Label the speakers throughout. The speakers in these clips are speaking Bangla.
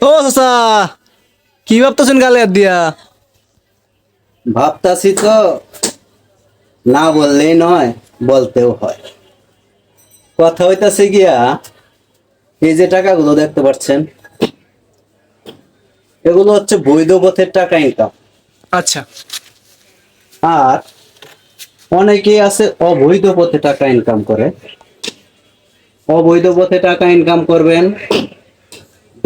Speaker 1: ও চাচা কি ভাবতেছেন গালে হাত দিয়া?
Speaker 2: ভাবতাছি তো না বললেই নয় বলতেও হয়। কথা হইতাছে গিয়া এই যে টাকাগুলো দেখতে পাচ্ছেন এগুলো হচ্ছে বৈধ পথের টাকা ইনকাম
Speaker 1: আচ্ছা।
Speaker 2: আর অনেকেই আছে অবৈধ পথে টাকা ইনকাম করে। অবৈধ পথে টাকা ইনকাম করবেন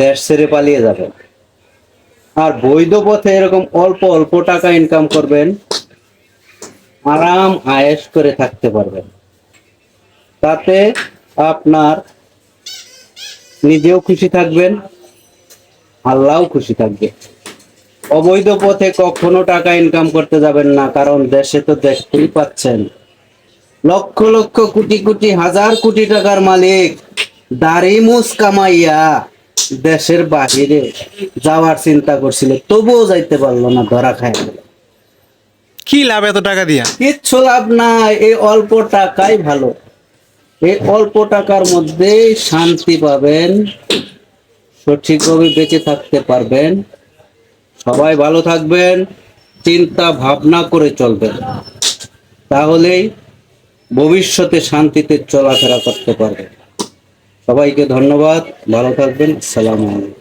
Speaker 2: দেশ ছেড়ে পালিয়ে যাবেন। আর বৈধ পথে এরকম অল্প অল্প টাকা ইনকাম করবেন, আরাম আয়েশ করে থাকতে পারবেন। তাতে আপনার নিজেও খুশি থাকবেন, আল্লাহও খুশি থাকবে। অবৈধ পথে কখনো টাকা ইনকাম করতে যাবেন না, কারণ দেশে তো দেখতেই পাচ্ছেন। লক্ষ লক্ষ, কোটি কোটি, হাজার কোটি টাকার মালিক, দাড়ি মুস কামাইয়া দেশের বাহিরে যাওয়ার চিন্তা করছিল তবুও যাইতে পারল না ধরা খায়
Speaker 1: কি লাভ এত টাকা দিয়া?
Speaker 2: কিচ্ছু লাভ নাই এই অল্প টাকাই ভালো। এই অল্প টাকার মধ্যে শান্তি পাবেন সঠিকভাবে বেঁচে থাকতে পারবেন। সবাই ভালো থাকবেন চিন্তা ভাবনা করে চলবেন। তাহলেই ভবিষ্যতে শান্তিতে চলাফেরা করতে পারবেন। সবাইকে ধন্যবাদ ভালো থাকবেন আসসালামু আলাইকুম